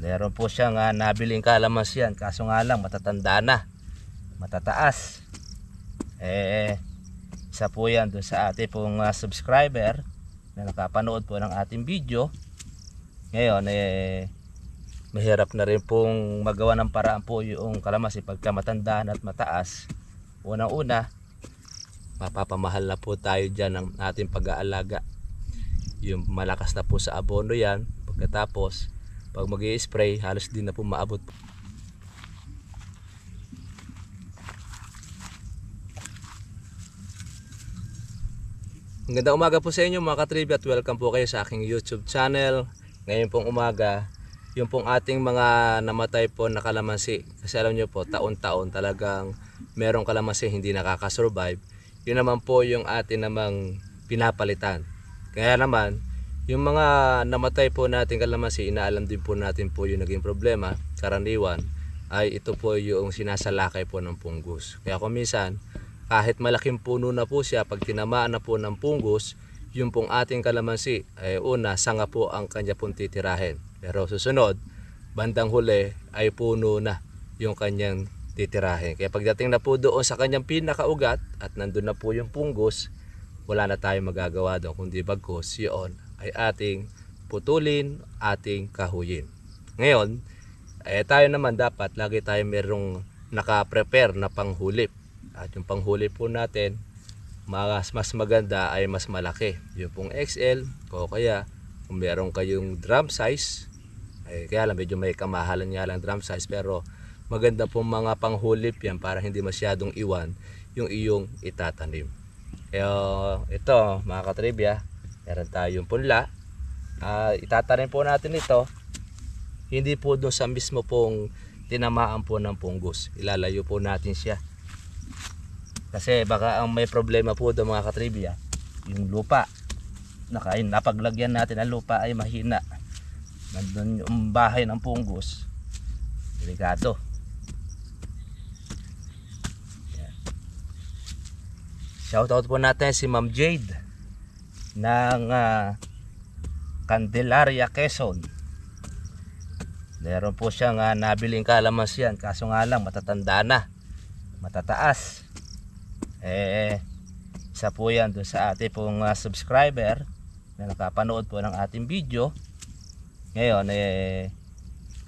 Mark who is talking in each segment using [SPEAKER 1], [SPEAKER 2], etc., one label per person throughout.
[SPEAKER 1] Meron po siyang uh, nabiling kalamansi yan. Kaso nga lang, matatanda na. Matataas. Eh, isa po yan doon sa ating pong ah, subscriber na nakapanood po ng ating video. Ngayon, eh, mahirap na rin pong magawa ng paraan po yung kalamansi pagka matanda na at mataas. Unang-una, mapapamahal na po tayo dyan ng ating pag-aalaga. Yung malakas na po sa abono yan. Pagkatapos, pag mag spray halos din na po maabot. Magandang umaga po sa inyo mga katribya at welcome po kayo sa aking YouTube channel. Ngayon pong umaga, yung pong ating mga namatay po na kalamansi. Kasi alam nyo po, taon-taon talagang merong kalamansi hindi nakakasurvive. Yun naman po yung atin namang pinapalitan. Kaya naman, yung mga namatay po natin kalamansi, inaalam din po natin po yung naging problema, karaniwan, ay ito po yung sinasalakay po ng punggos. Kaya kung minsan, kahit malaking puno na po siya, pag tinamaan na po ng punggos, yung pong ating kalamansi, ay una, sanga po ang kanya pong titirahin. Pero susunod, bandang huli ay puno na yung kanyang titirahin. Kaya pagdating na po doon sa kanyang pinakaugat at nandun na po yung punggos, wala na tayong magagawa doon kundi bagkos yun ay ating putulin, ating kahuyin. Ngayon, eh, tayo naman dapat lagi tayo merong naka-prepare na panghulip. At yung panghuli po natin, mas, mas maganda ay mas malaki. Yung pong XL o kaya kung meron kayong drum size, ay kaya lang medyo may kamahalan nga lang drum size pero maganda pong mga panghulip yan para hindi masyadong iwan yung iyong itatanim. Kaya ito mga katribya, meron tayong punla. Ah, itatanim po natin ito hindi po doon sa mismo pong tinamaan po ng punggos. Ilalayo po natin siya. Kasi baka ang may problema po doon mga katribya, yung lupa. Nakain, napaglagyan natin ang lupa ay mahina. Nandun yung bahay ng punggos. Delikado. Shoutout po natin si Ma'am Jade ng ah, Candelaria, Quezon. Meron po siyang uh, nabiling kalamansi yan. Kaso nga lang, matatanda na. Matataas. Eh, isa po yan sa ating pong ah, subscriber na nakapanood po ng ating video. Ngayon, eh,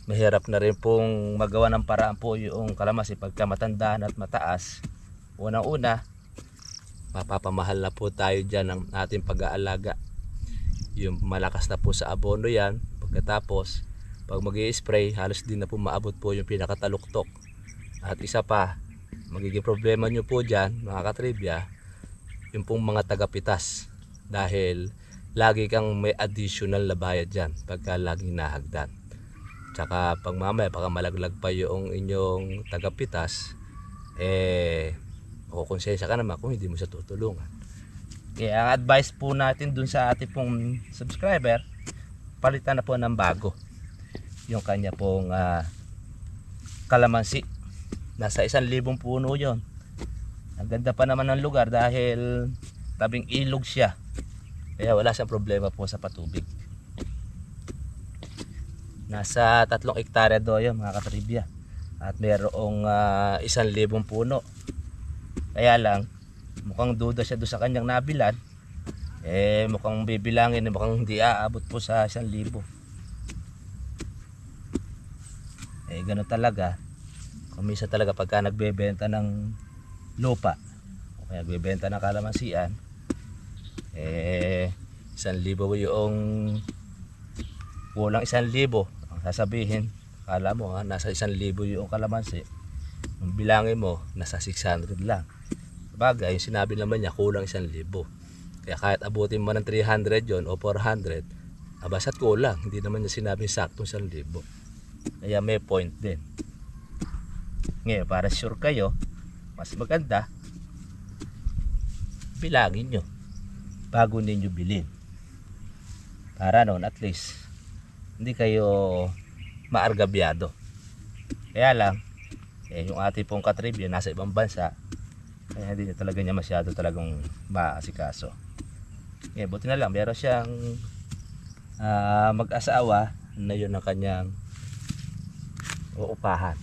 [SPEAKER 1] mahirap na rin pong magawa ng paraan po yung kalamansi pagka matanda at mataas. Unang-una, mapapamahal na po tayo dyan ng ating pag-aalaga. Yung malakas na po sa abono yan. Pagkatapos, pag mag spray halos din na po maabot po yung pinakataluktok. At isa pa, magiging problema nyo po dyan, mga katribya, yung pong mga tagapitas. Dahil lagi kang may additional na bayad dyan pagka laging nahagdan. Tsaka pag mamaya baka malaglag pa yung inyong tagapitas, eh, makukonsensya ka naman kung hindi mo siya tutulungan. Kaya ang advice po natin dun sa ating pong subscriber, palitan na po ng bago yung kanya pong ah, kalamansi. Nasa isang libong puno yon. Ang ganda pa naman ng lugar dahil tabing ilog siya. Kaya wala siyang problema po sa patubig. Nasa tatlong ektarya do yun mga katribya. At mayroong ah, isang libong puno. Kaya lang, mukhang duda siya doon sa kanyang nabilan. Eh, mukhang bibilangin, mukhang hindi aabot po sa isang libo. Eh, ganun talaga. Kumisa talaga pagka nagbebenta ng lupa o kaya nagbebenta ng kalamansian, eh, isang libo yung kulang isang libo. Ang sasabihin, kala mo ha, nasa isang libo yung kalamansi. Ang bilangin mo, nasa 600 lang. Bagay, yung sinabi naman niya, kulang isang libo. Kaya kahit abutin mo ng 300 yon o 400, abasa't kulang. Hindi naman niya sinabi saktong isang libo. Kaya may point din. Ngayon, para sure kayo, mas maganda, bilangin nyo bago ninyo bilhin. Para noon, at least, hindi kayo maargabyado. Kaya lang, eh, yung ating pong katribya nasa ibang bansa, kaya hindi talaga niya masyado talagang maasikaso. Eh, buti na lang, meron siyang ah, mag-asawa na yun ang kanyang o upahan.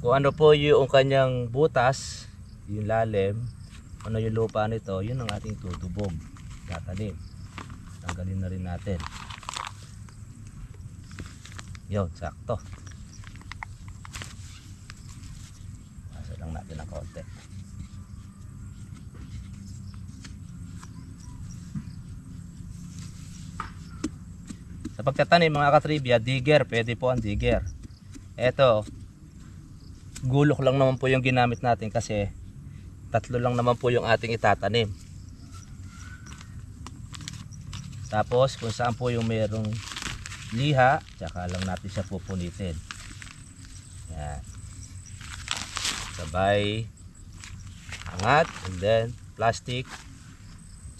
[SPEAKER 1] Kung ano po yung kanyang butas, yung lalim, ano yung lupa nito, yun ang ating tutubog. Tatanim. Tanggalin na rin natin. Yun, sakto. Lang natin ng konti. Sa pagtatanim mga katribya, digger, pwede po ang digger. Eto, gulok lang naman po yung ginamit natin kasi tatlo lang naman po yung ating itatanim. Tapos kung saan po yung mayroong liha, tsaka lang natin siya pupunitin. Yan. Sabay angat and then plastic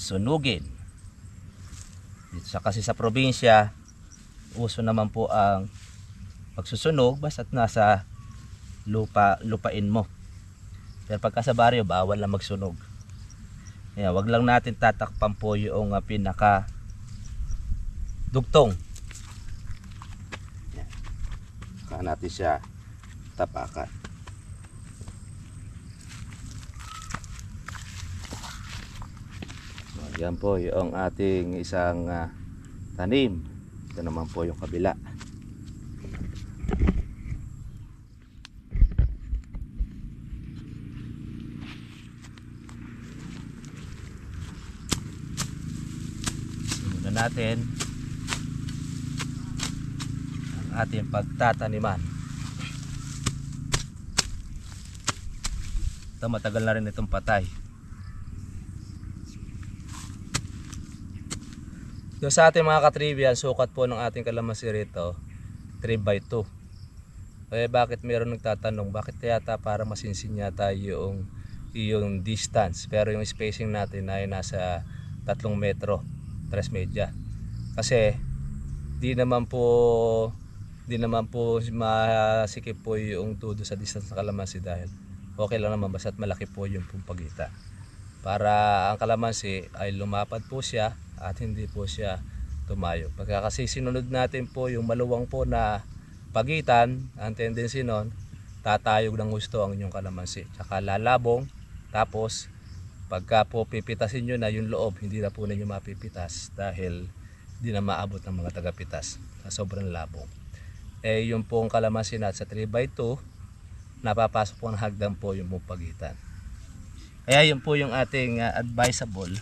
[SPEAKER 1] sunugin. Dito sa kasi sa probinsya, uso naman po ang pagsusunog basta't nasa lupa lupain mo. Pero pagka sa baryo, bawal na magsunog. Kaya wag lang natin tatakpan po yung uh, pinaka dugtong. Yan. Saka natin siya tapakan. So, yan po yung ating isang ah, tanim. Ito naman po yung kabila. Simulan natin ang ating pagtataniman. Ito matagal na rin itong patay. Yung sa ating mga katribyan, sukat po ng ating kalamansi rito, 3 by 2. Eh bakit meron nagtatanong, bakit yata para masinsin yata yung, yung distance, pero yung spacing natin ay nasa 3 metro, 3 media. Kasi di naman po di naman po masikip po yung tudo sa distance ng kalamansi dahil okay lang naman basta't malaki po yung pong pagitan. Para ang kalamansi ay lumapad po siya at hindi po siya tumayo. Pagka kasi sinunod natin po yung maluwang po na pagitan, ang tendency nun, tatayog ng gusto ang inyong kalamansi. Tsaka lalabong, tapos pagka po pipitasin nyo na yung loob, hindi na po ninyo mapipitas dahil hindi na maabot ng mga tagapitas sa sobrang labong. Eh yung pong kalamansi nat sa 3x2, napapasok po ng hagdan po yung pagitan. Kaya yun po yung ating uh, advisable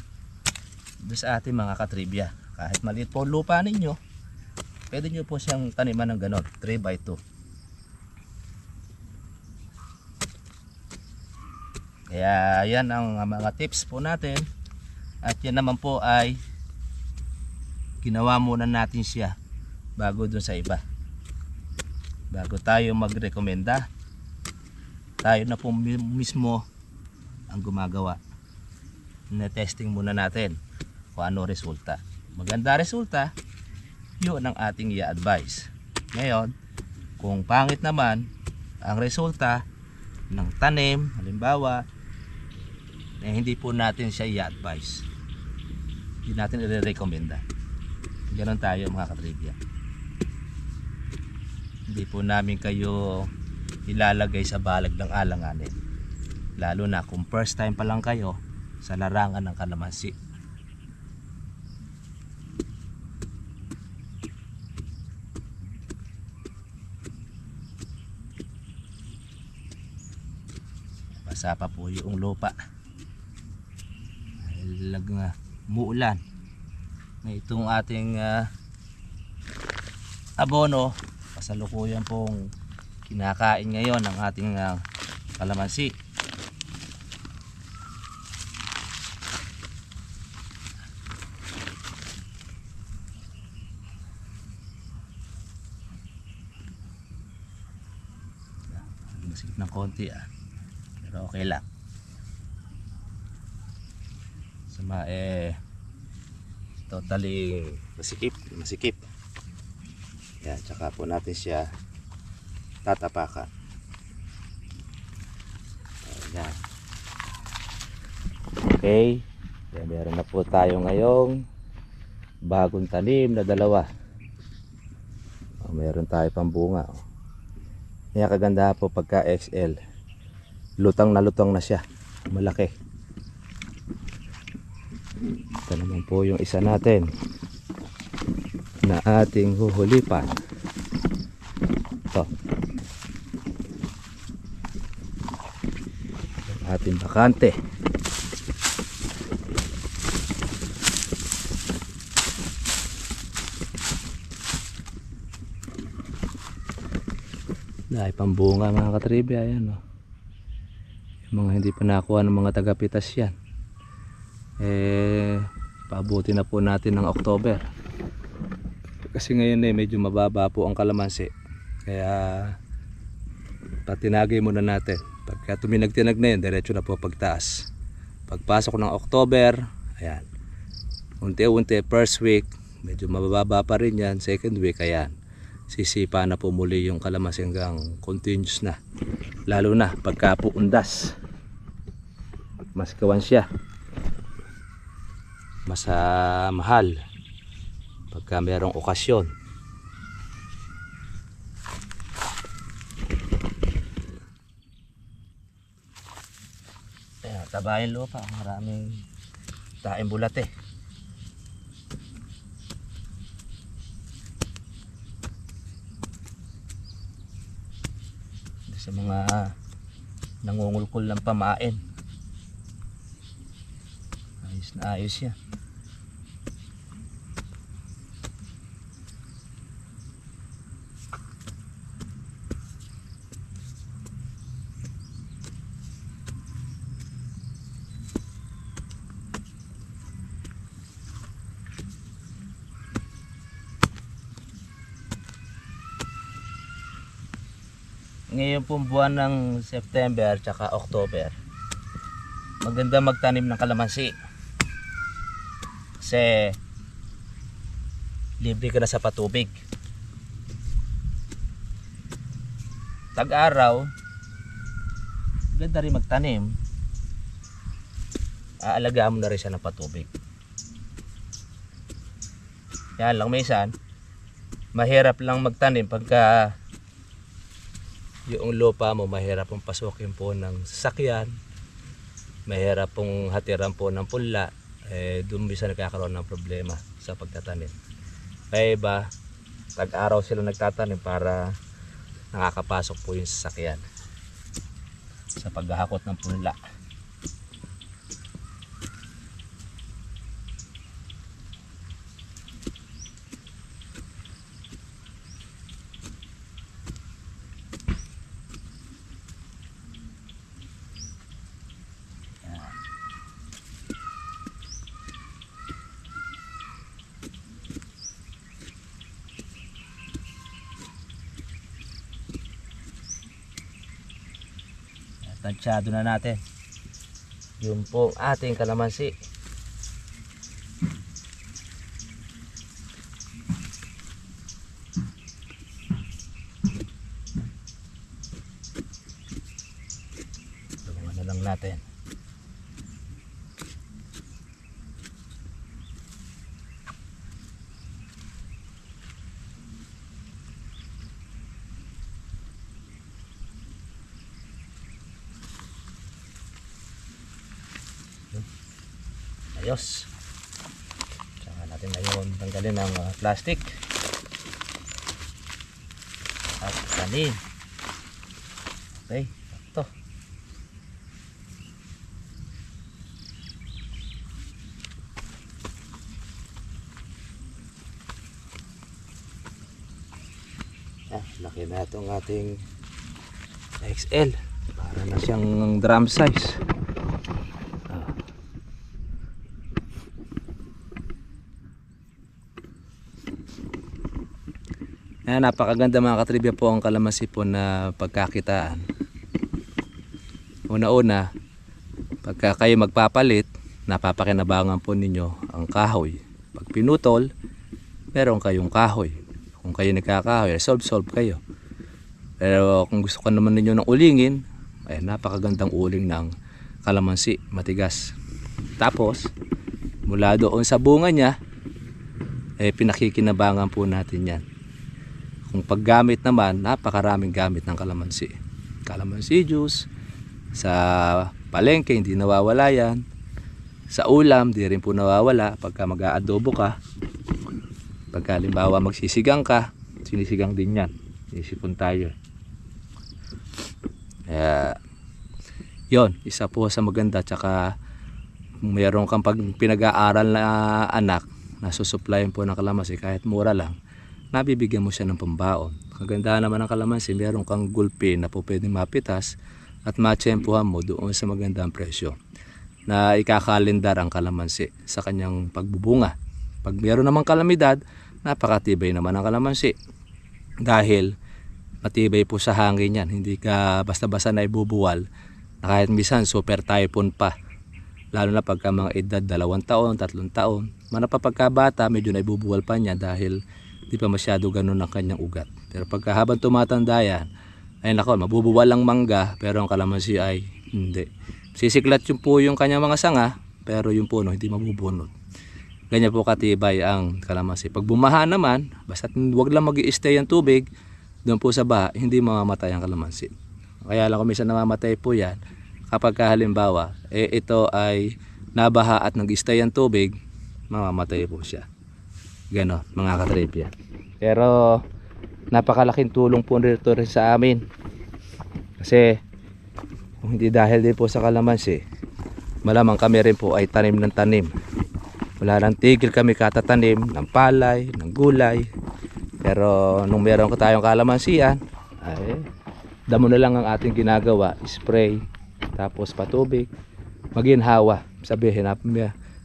[SPEAKER 1] doon sa ating mga katribya. Kahit maliit po lupa ninyo, pwede nyo po siyang taniman ng ganon, 3x2. Kaya yan ang mga tips po natin. At yan naman po ay ginawa muna natin siya bago dun sa iba. Bago tayo magrekomenda, tayo na po mi- mismo ang gumagawa. Na-testing muna natin kung ano resulta. Maganda resulta, yun ang ating i-advise. Ngayon, kung pangit naman ang resulta ng tanim, halimbawa, eh, hindi po natin siya i-advise. Hindi natin i-recommenda. Ganon tayo mga katribya. Hindi po namin kayo ilalagay sa balag ng alanganin. Lalo na kung first time pa lang kayo sa larangan ng kalamansi. Basa pa po yung lupa. Lag nga muulan. Na itong ating ah, abono, kasalukuyan pong kinakain ngayon ng ating ah, kalamansi. Ng konti ah. Pero okay lang. Sama eh totally masikip, masikip. Yan, tsaka po natin siya tatapakan. Ayan. Okay. Yan, meron na po tayo ngayong bagong tanim na dalawa. Oh, meron tayo pang bunga. Oh. Kaya kaganda po pagka XL. Lutang na lutang na siya. Malaki. Ito naman po yung isa natin na ating huhulipan. Ito. Yung ating bakante. Dahil pambunga mga katribya, ayan o. Yung mga hindi pa nakuha ng mga tagapitas yan. Eh, paabuti na po natin ng October. Kasi ngayon eh, medyo mababa po ang kalamansi. Kaya, patinagay muna natin. Pagka tuminag-tinag na yun, diretso na po pagtaas. Pagpasok ng October, ayan. Unti-unti, first week, medyo mababa pa rin yan. Second week, ayan sisipa na po muli yung kalamansi hanggang continuous na. Lalo na pagka po undas. Mas kawan siya. Mas ah, mahal pagka merong okasyon. Ayan, tabayin lupa. Maraming taing bulat eh sa mga nangungulkol ng pamain. Ayos na ayos yan ngayon pong buwan ng September tsaka October maganda magtanim ng kalamansi. Kasi libre ka na sa patubig. Tag-araw ganda rin magtanim. Aalagaan mo na rin siya ng patubig. Yan lang minsan mahirap lang magtanim pagka yung lupa mo mahirap pong pasukin po ng sasakyan. Mahirap pong hatiran po ng punla. Eh doon bisa nagkakaroon ng problema sa pagtatanim. Kaya iba tag araw sila nagtatanim para nakakapasok po yung sasakyan sa paghahakot ng punla tansyado na natin. Yun po ating kalamansi. Tulungan na lang natin ayos saka natin ngayon tanggalin ang uh, plastic. At kanin. Okay ito. Ah, laki na itong ating XL para na siyang drum size Napakaganda mga katribya po ang kalamansi po na pagkakitaan. Una-una, pagka kayo magpapalit, napapakinabangan po ninyo ang kahoy. Pag pinutol, meron kayong kahoy. Kung kayo nagkakahoy, solve-solve kayo. Pero kung gusto ka naman ninyo ng ulingin, ay napakagandang uling ng kalamansi, matigas. Tapos, mula doon sa bunga niya, eh pinakikinabangan po natin yan Kung paggamit naman, napakaraming gamit ng kalamansi. Kalamansi juice, sa palengke hindi nawawala yan. Sa ulam, di rin po nawawala pagka mag-aadobo ka. Pagka halimbawa magsisigang ka, sinisigang din yan. Isipon tayo. Kaya, yon isa po sa maganda. Tsaka, mayroon kang pag pinag-aaral na anak, nasusuplayan po ng kalamansi kahit mura lang, nabibigyan mo siya ng pambaon. Kagandahan naman ng kalamansi, meron kang gulpi na po pwedeng mapitas at matsempuhan mo doon sa magandang presyo na ikakalendar ang kalamansi sa kanyang pagbubunga. Pag meron namang kalamidad, napakatibay naman ang kalamansi. Dahil matibay po sa hangin yan. Hindi ka basta-basta na ibubuwal na kahit misan super typhoon pa. Lalo na pagka mga edad dalawang taon, tatlong taon. Mana pa pagkabata, medyo na ibubuwal pa niya dahil di pa masyado ganun ang kanyang ugat. Pero pagka habang tumatanda yan, ay nako, mabubuwal ang mangga pero ang kalamansi ay hindi. Sisiklat yung po yung kanyang mga sanga pero yung puno hindi mabubunot. Ganyan po katibay ang kalamansi. Pag bumaha naman, basta wag lang mag stay ang tubig, doon po sa baha, hindi mamamatay ang kalamansi. Kaya lang kung minsan namamatay po yan, kapag ka halimbawa, eh, ito ay nabaha at nag-stay ang tubig, mamamatay po siya. Ganon, mga katripya. Pero, napakalaking tulong po rito rin sa amin. Kasi, kung hindi dahil din po sa kalamansi, malamang kami rin po ay tanim ng tanim. Wala nang tigil kami katatanim ng palay, ng gulay. Pero nung meron ko tayong kalamansian, ay damo na lang ang ating ginagawa, spray, tapos patubig, maginhawa. Sabihin, nap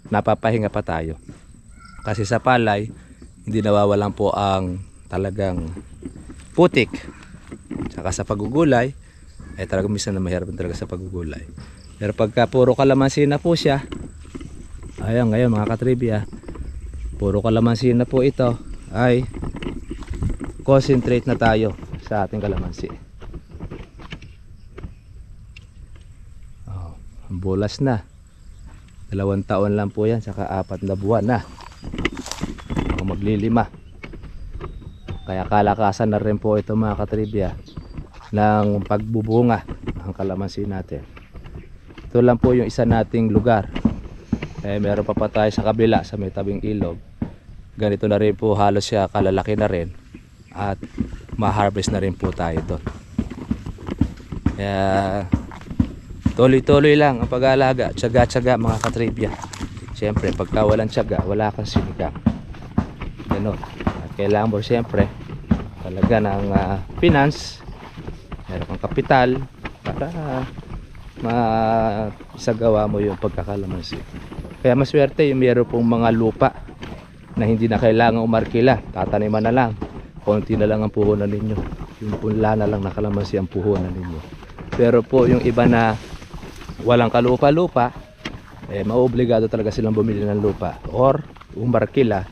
[SPEAKER 1] napapahinga pa tayo. Kasi sa palay, hindi nawawalan po ang talagang putik. Saka sa pagugulay, ay talagang minsan na mahirap talaga sa pagugulay. Pero pagka puro kalamansi na po siya, ayan ngayon mga katribya, puro kalamansi na po ito, ay concentrate na tayo sa ating kalamansi. Oh, bulas na. Dalawang taon lang po yan, saka apat na buwan na. Maglilima. Kaya kalakasan na rin po ito mga katribya ng pagbubunga ang kalamansi natin. Ito lang po yung isa nating lugar. Eh, meron pa pa tayo sa kabila sa may tabing ilog. Ganito na rin po halos siya kalalaki na rin at ma-harvest na rin po tayo doon. Kaya tuloy-tuloy lang ang pag-aalaga, tsaga-tsaga mga katribya. Siyempre, pagka walang tsaga, wala kang sinigang. Ganun. Kailangan mo siyempre talaga ng ah, finance, meron kang kapital para maisagawa mo yung pagkakalamansi. Kaya maswerte yung meron pong mga lupa na hindi na kailangan umarkila. Tataniman na lang. Konti na lang ang puhunan ninyo. Yung punla na lang na kalamansi ang puhunan ninyo. Pero po yung iba na walang kalupa-lupa, eh, maobligado talaga silang bumili ng lupa or umarkila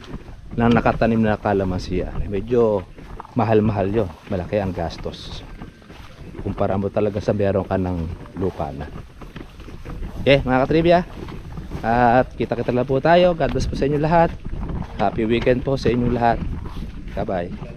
[SPEAKER 1] ng nakatanim na kalamansiya. Medyo mahal-mahal yun. Malaki ang gastos. Kumpara mo talaga sa meron ka ng lupa na. Okay, mga katribya. At kita-kita lang po tayo. God bless po sa inyo lahat. Happy weekend po sa inyong lahat. Bye-bye.